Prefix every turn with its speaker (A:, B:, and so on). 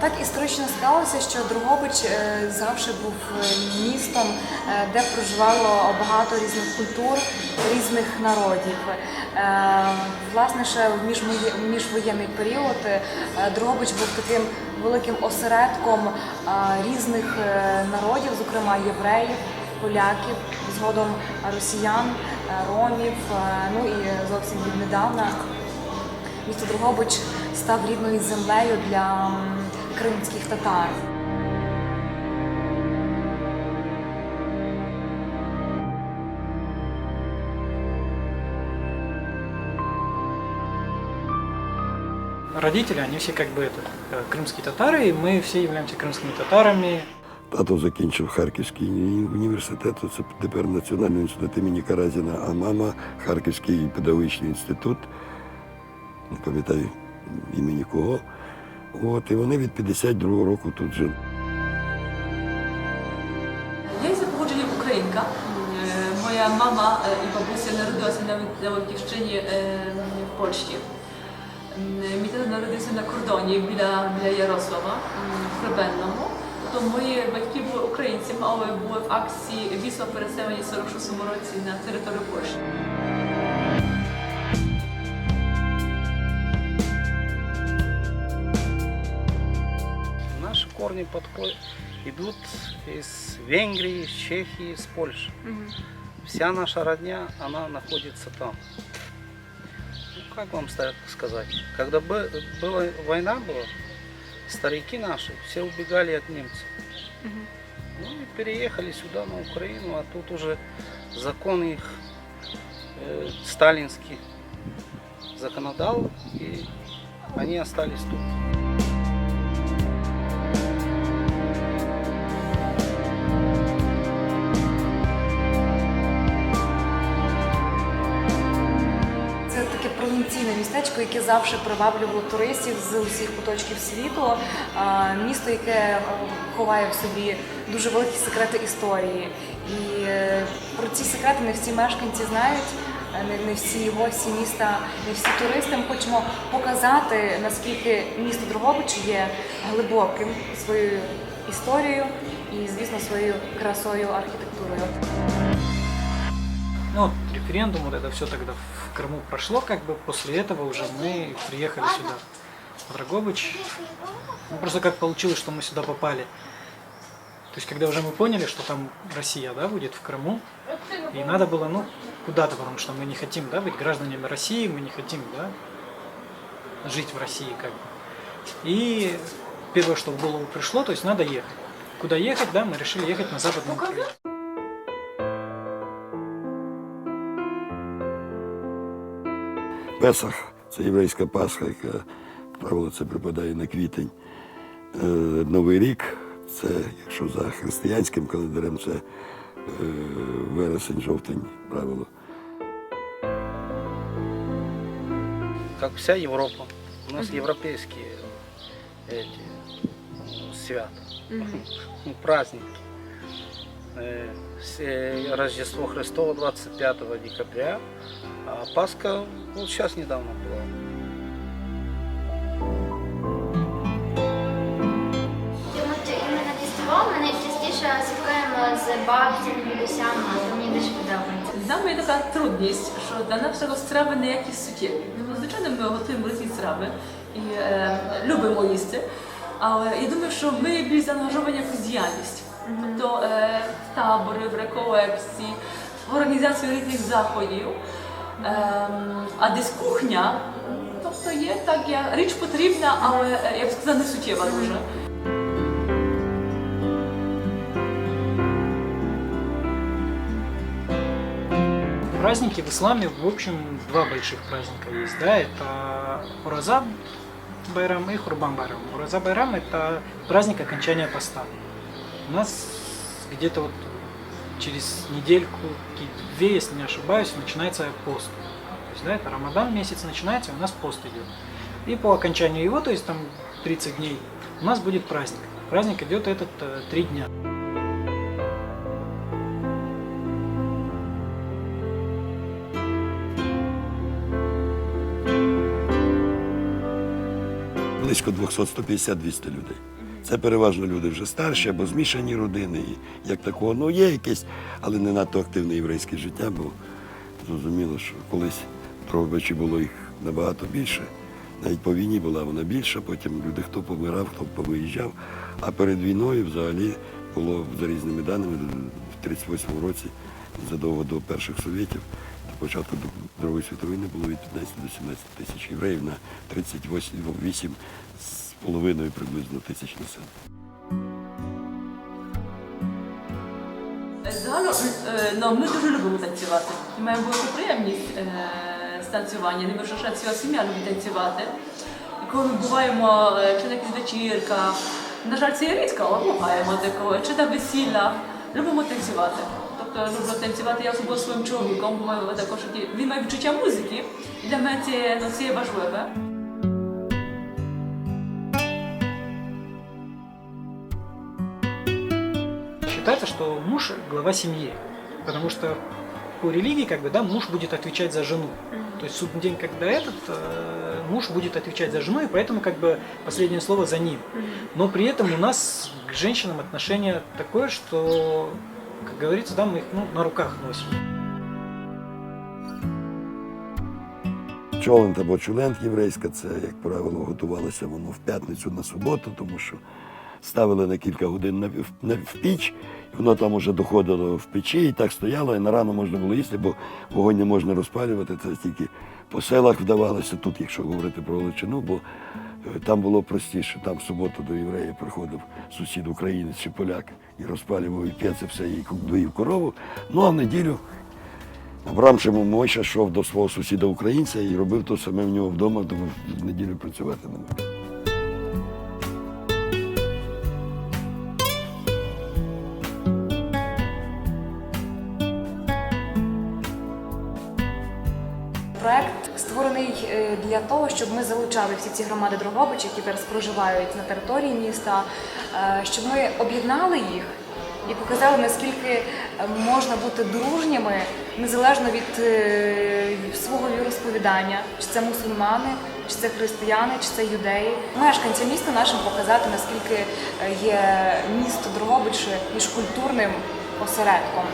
A: Так історично склалося, що Дрогобич е, завжди був е, містом, е, де проживало багато різних культур, різних народів. Власне, ще в міжвоєнний період Дрогобич був таким великим осередком різних народів, зокрема євреїв, поляків, згодом росіян, ромів, ну і зовсім віднедавна Місто Дрогобич став рідною землею для кримських татар.
B: Родители, они все как бы это, э, крымские татары, и мы все являемся крымскими татарами.
C: Тато закінчив Харківський університет, це тепер Національний інститут імені Каразіна, а мама Харківський педагогічний інститут, не пам'ятаю імені кого. От, і вони від 52-го року тут жили.
D: Я за походження українка. Е, Моя мама е, і бабуся народилася на батьківщині е, в Польщі. Мій тато народився на кордоні біля, біля Ярослава, в Хребенному. То мої батьки були українцями, але були в акції вісла переселення в 46-му році на територію Польщі.
E: Корни подходят, идут из Венгрии, из Чехии, из Польши. Вся наша родня, она находится там. Ну, как вам сказать? Когда бы, была война была, старики наши все убегали от немцев. Ну и переехали сюда, на Украину, а тут уже закон их э, сталинский законодал, и они остались тут.
A: Містечко, яке завжди приваблювало туристів з усіх куточків світу. Місто, яке е, ховає в собі дуже великі секрети історії. І е, про ці секрети не всі мешканці знають. е, Не, не всі гості міста, не всі туристи. Ми хочемо показати, наскільки місто Дрогобич є глибоким своєю історією і, звісно, своєю красою архітектурою.
B: Ну, вот референдум, вот это все тогда в Крыму прошло, как бы после этого уже мы приехали сюда, в Драгобыч. Ну, просто как получилось, что мы сюда попали. То есть, когда уже мы поняли, что там Россия, да, будет в Крыму, и надо было, ну, куда-то, потому что мы не хотим, да, быть гражданами России, мы не хотим, да, жить в России, как бы. И первое, что в голову пришло, то есть надо ехать. Куда ехать, да, мы решили ехать на Западную Украину.
C: Песах це єврейська Пасха, яка, правило, це припадає на квітень. Е, Новий рік це, якщо за християнським календарем, це е, вересень, жовтень, правило.
E: как вся Европа. У нас европейские эти ну, свята, праздники. Э, с- э, Рождество Христово 25 декабря, а Пасха вот сейчас недавно была.
F: Тому що іменно Різдво ми найчастіше асоціюємо з бабцями, дідусями, то мені дуже подобається.
D: З нами є така трудність, що для нашого страви не якісь суттєві. Ну, звичайно, ми готуємо різні страви і е, любимо їсти. Але я думаю, що ми більш заангажовані в якусь діяльність. Тобто е, табори, в реколекції, в організацію різних заходів. Ем, а десь кухня, тобто є так, я, річ потрібна, але е, я б сказала, не суттєва дуже.
B: Праздники в исламе, в общем, два больших праздника есть, да, это Ураза Байрам и Хурбан Байрам. Ураза Байрам это праздник окончания поста. У нас где-то вот через недельку, две, если не ошибаюсь, начинается пост. То есть, да, это Рамадан месяц начинается, у нас пост идет. И по окончанию его, то есть там 30 дней, у нас будет праздник. Праздник идет этот э, три дня.
C: Близько 200-150-200 людей. Це переважно люди вже старші або змішані родини. І як такого, ну є якесь, але не надто активне єврейське життя, бо зрозуміло, що колись Дрогобичі було їх набагато більше. Навіть по війні була вона більша, потім люди хто помирав, хто повиїжджав. А перед війною взагалі було за різними даними в 38-му році, задовго до перших совєтів, до початку Другої світової війни було від 15 до 17 тисяч євреїв на 38 з половиною приблизно тисяч населення.
D: Загалом е, ну, ми дуже любимо танцювати. Маємо велику приємність е, з танцювання. Не що ціла сім'я любить танцювати. І коли ми буваємо е, чи на якихось вечірках, на жаль, це є рідко, але буваємо такого, чи на весіллях, любимо танцювати. Тобто люблю танцювати я особливо своїм чоловіком, бо також він має відчуття музики, і для мене це, ну, це є важливе.
B: Считается, что муж глава семьи, потому что по религии как бы да муж будет отвечать за жену. То есть судный день, когда этот э, муж будет отвечать за жену, и поэтому как бы последнее слово за ним. Но при этом у нас к женщинам отношение такое, что, как говорится, да, мы их ну, на руках носим.
C: Чолент або чулент єврейська, це, як правило, готувалося воно в п'ятницю на суботу, тому що ставили на кілька годин в, піч, і воно там уже доходило в печі, і так стояло, і на рано можна було їсти, бо вогонь не можна розпалювати, це тільки по селах вдавалося тут, якщо говорити про Галичину, бо е, там було простіше. Там в суботу до єврея приходив сусід українець чи поляк і розпалював і п'ється все, і доїв корову. Ну а в неділю Абрам Мойша йшов до свого сусіда українця і робив то саме в нього вдома, тому в неділю працювати не мог.
A: Створений е, для того, щоб ми залучали всі ці громади Дрогобич, які зараз проживають на території міста, е, щоб ми об'єднали їх і показали, наскільки е, можна бути дружніми незалежно від свого віросповідання, чи це мусульмани, чи це християни, чи це юдеї. Мешканцям міста нашим показати, наскільки є місто Дрогобич міжкультурним осередком.